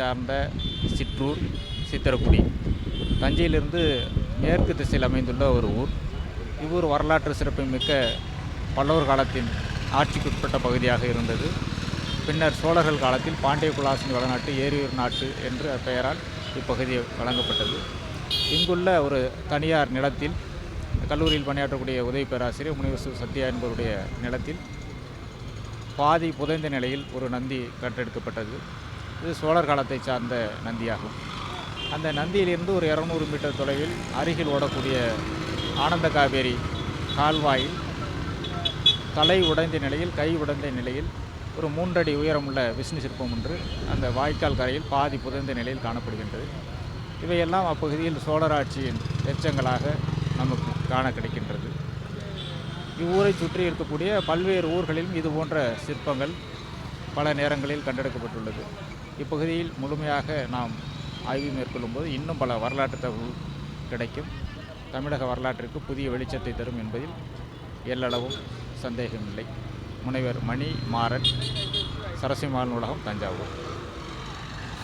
சார்ந்த சிற்றூர் சித்திரக்குடி. தஞ்சையிலிருந்து மேற்கு திசையில் அமைந்துள்ள ஒரு ஊர். இவ்வூர் வரலாற்று சிறப்புமிக்க பல்லவர் காலத்தின் ஆட்சிக்குட்பட்ட பகுதியாக இருந்தது. பின்னர் சோழர்கள் காலத்தில் பாண்டிய குலாசின் வளநாட்டு ஏரியூர் நாட்டு என்ற பெயரால் இப்பகுதி வழங்கப்பட்டது. இங்குள்ள ஒரு தனியார் நிலத்தில் கல்லூரியில் பணியாற்றக்கூடிய உதவி பேராசிரியர் முனிவசு சத்யா என்பவருடைய நிலத்தில் பாதி புதைந்த நிலையில் ஒரு நந்தி கட்டெடுக்கப்பட்டது. இது சோழர் காலத்தை சார்ந்த நந்தியாகும். அந்த நந்தியிலிருந்து ஒரு இரநூறு மீட்டர் தொலைவில் அருகில் ஓடக்கூடிய ஆனந்த காவேரி கால்வாயில் தலை உடைந்த நிலையில் கை உடைந்த நிலையில் ஒரு மூன்றடி உயரமுள்ள விஷ்ணு சிற்பம் ஒன்று அந்த வாய்க்கால் கரையில் பாதி புதைந்த நிலையில் காணப்படுகின்றது. இவையெல்லாம் அப்பகுதியில் சோழராட்சியின் எச்சங்களாக நமக்கு காண கிடைக்கின்றது. இவ்வூரை சுற்றி இருக்கக்கூடிய பல்வேறு ஊர்களிலும் இது போன்ற சிற்பங்கள் பல நேரங்களில் கண்டெடுக்கப்பட்டுள்ளது. இப்பகுதியில் முழுமையாக நாம் ஆய்வு மேற்கொள்ளும்போது இன்னும் பல வரலாற்று தகவல் கிடைக்கும். தமிழக வரலாற்றிற்கு புதிய வெளிச்சத்தை தரும் என்பதில் எல்லளவும் சந்தேகமில்லை. முனைவர் மணி மாறன் சரசிமால் நூலகம் தஞ்சாவூர்.